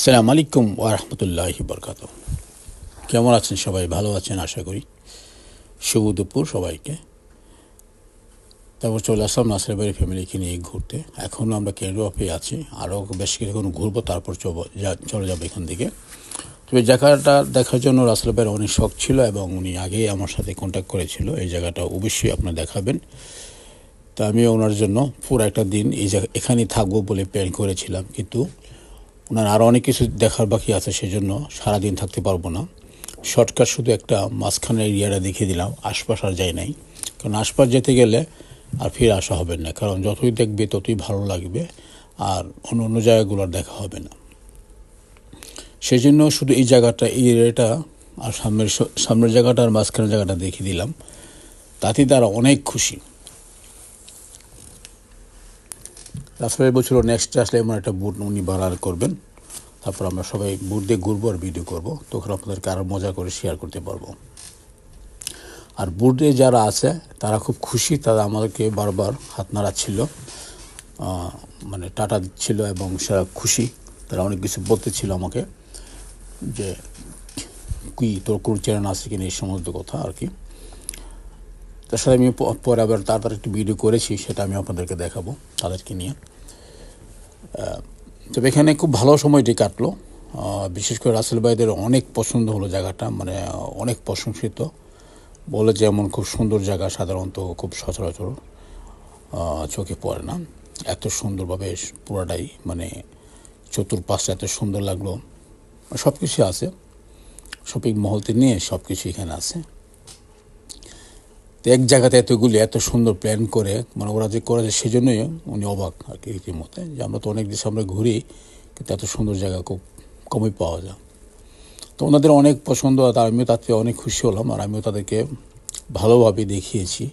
সালাম আলাইকুম ওরহমতুল্লাহ বরকাত কেমন আছেন সবাই? ভালো আছেন আশা করি। শুভ দুপুর সবাইকে। তারপর চলে আসলাম নাসের বাড়ি ফ্যামিলিকে নিয়ে ঘুরতে। এখনও আমরা কেন্দ্র অফে আছি। আরও বেশ কিছুক্ষণ ঘুরবো, তারপর চলে যাব এখান থেকে। তবে জায়গাটা দেখার জন্য রাসেল ভাইয়ের অনেক শখ ছিল এবং উনি আগেই আমার সাথে কন্ট্যাক্ট করেছিল। এই জায়গাটা অবশ্যই আপনার দেখাবেন। তা আমি ওনার জন্য পুরো একটা দিন এই জায়গা এখানেই থাকব বলে প্ল্যান করেছিলাম। কিন্তু ওনার আরও অনেক কিছু দেখার বাকি আছে, সেজন্য সারাদিন থাকতে পারব না। শর্টকাট শুধু একটা মাঝখানের এরিয়াটা দেখিয়ে দিলাম, আশপাশ আর যাই নাই। কারণ আশপাশ যেতে গেলে আর ফিরে আসা হবে না, কারণ যতই দেখবে ততই ভালো লাগবে, আর অন্য অন্য জায়গাগুলো আর দেখা হবে না। সেই জন্য শুধু এই জায়গাটা, এই এরিয়াটা আর সামনের সামনের জায়গাটা আর মাঝখানের জায়গাটা দেখিয়ে দিলাম। তাতেই তারা অনেক খুশি। রাসেলের বছর নেক্সট আসলে এমন একটা বুট উনি বাড়ার করবেন। তারপর আমরা সবাই বুট দিয়ে ঘুরবো আর ভিডিও করব। তখন আপনাদেরকে আরও মজা করে শেয়ার করতে পারব। আর বুটে যারা আছে, তারা খুব খুশি, তারা আমাদেরকে বারবার হাত নাড়াচ্ছিল। মানে টাটা দিচ্ছিল এবং সেরা খুশি। তারা অনেক কিছু বলতেছিল আমাকে যে, কি তোর কোন চ্যানেল আছে কিনা এই সমস্ত কথা আর কি? তার সাথে আমি পরে আবার তাড়াতাড়ি একটি ভিডিও করেছি, সেটা আমি আপনাদেরকে দেখাবো, তাদেরকে নিয়ে। তবে এখানে খুব ভালো সময়টি কাটলো। বিশেষ করে রাসেল ভাইদের অনেক পছন্দ হলো জায়গাটা মানে অনেক প্রশংসিত। বলে যে এমন খুব সুন্দর জায়গা সাধারণত খুব সচরাচর চোখে পড়ে না। এত সুন্দরভাবে পুরাটাই মানে চতুর্পাশে এত সুন্দর লাগল। সব কিছু আছে। শপিং মহলতে নিয়ে সব কিছু এখানে আছে। তো এক জায়গাতে এতগুলি, এত সুন্দর প্ল্যান করে মানে ওরা যে করেছে সেজন্যই উনি অবাক আর কি রীতিমতে। যে আমরা তো অনেক দেশে আমরা ঘুরি, কিন্তু এত সুন্দর জায়গা খুব কমই পাওয়া যায়। তো ওনাদের অনেক পছন্দ, আর আমিও তাতে অনেক খুশি হলাম, আর আমিও তাদেরকে ভালোভাবে দেখিয়েছি,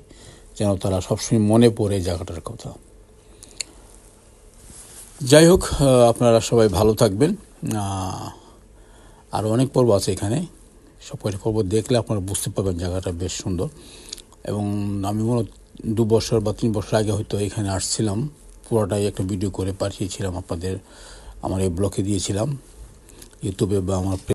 যেন তারা সবসময় মনে পড়ে জায়গাটার কথা। যাই হোক আপনারা সবাই ভালো থাকবেন। আরও অনেক পর্ব আছে এখানে। সব কয়টা পর্ব দেখলে আপনারা বুঝতে পারবেন জায়গাটা বেশ সুন্দর। এবং আমি মনে দু বছর বা তিন বছর আগে হয়তো এখানে আসছিলাম। পুরোটাই একটা ভিডিও করে পাঠিয়েছিলাম আপনাদের। আমার এই ব্লকে দিয়েছিলাম। ইউটিউবে বা আমার